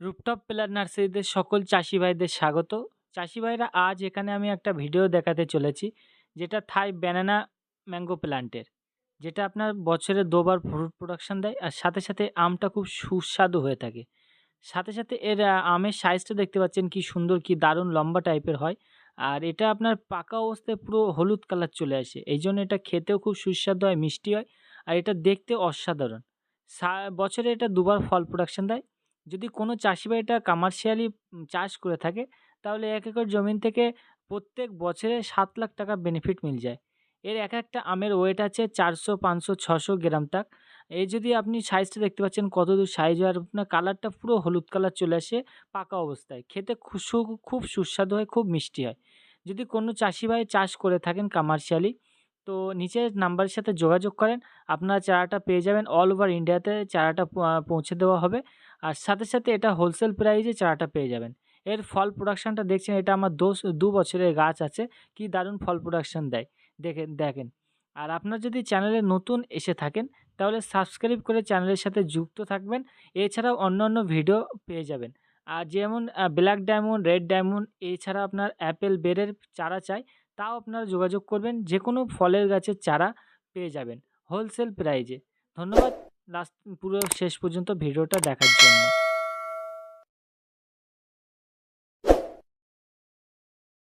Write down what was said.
Rooftop pillar নার্সারিতে সকল চাষি ভাইদের স্বাগত। চাষি ভাইরা আজ এখানে আমি একটা ভিডিও দেখাতে চলেছি, যেটা থাই ব্যানানা ম্যাঙ্গো প্ল্যান্টের যেটা আপনার বছরে দুবার ফ্রুট প্রোডাকশন দেয় আর সাথে সাথে আমটা খুব সুস্বাদু হয়ে থাকে। সাথে সাথে এর আমের সাইজটা দেখতে পাচ্ছেন কি সুন্দর, কি দারুণ লম্বা টাইপের হয়। আর এটা আপনার পাকা অবস্থায় পুরো হলুদ কালার চলে আসে এই জন্য এটা খেতেও খুব সুস্বাদু হয়, মিষ্টি হয়, আর এটা দেখতে অসাধারণ। বছরে এটা দুবার ফল প্রোডাকশান দেয় যদি কোনো চাষি ভাই এটা কমার্শিয়ালি চাষ করে থাকে, তাহলে এক একর জমিন থেকে প্রত্যেক বছরে সাত লাখ টাকা বেনিফিট মিল যায়। এর এক একটা আমের ওয়েট আছে চারশো, পাঁচশো, ছশো গ্রাম তাক। এই যদি আপনি সাইজটা দেখতে পাচ্ছেন কত দূর সাইজ হয়, আর আপনার কালারটা পুরো হলুদ কালার চলে আসে পাকা অবস্থায়। খেতে খুব সুস্বাদু হয়, খুব মিষ্টি হয়। যদি কোনো চাষি ভাই চাষ করে থাকেন কমার্শিয়ালি তো নিচের নাম্বারের সাথে যোগাযোগ করেন। আপনারা চারাটা পেয়ে যাবেন অল ওভার ইন্ডিয়াতে চারাটা পৌঁছে দেওয়া হবে। আর সাথে সাথে এটা হোলসেল প্রাইসে চারাটা পেয়ে যাবেন। এর ফল প্রোডাকশানটা দেখছেন, এটা আমার দোষ দু বছরের গাছ আছে। কি দারুণ ফল প্রোডাকশান দেয়। দেখেন দেখেন। আর আপনার যদি চ্যানেলে নতুন এসে থাকেন, তাহলে সাবস্ক্রাইব করে চ্যানেলের সাথে যুক্ত থাকবেন। এছাড়াও অন্য অন্য ভিডিও পেয়ে যাবেন। আর যেমন ব্ল্যাক ডায়মন্ড রেড ডায়মন্ড এছাড়া আপনার অ্যাপেল বেরের চারা চাই, তাও আপনারা যোগাযোগ করবেন যে কোনো ফলের গাছের চারা পেয়ে যাবেন হোলসেল প্রাইজে ধন্যবাদ লাস্ট পুরো শেষ পর্যন্ত ভিডিওটা দেখার জন্য।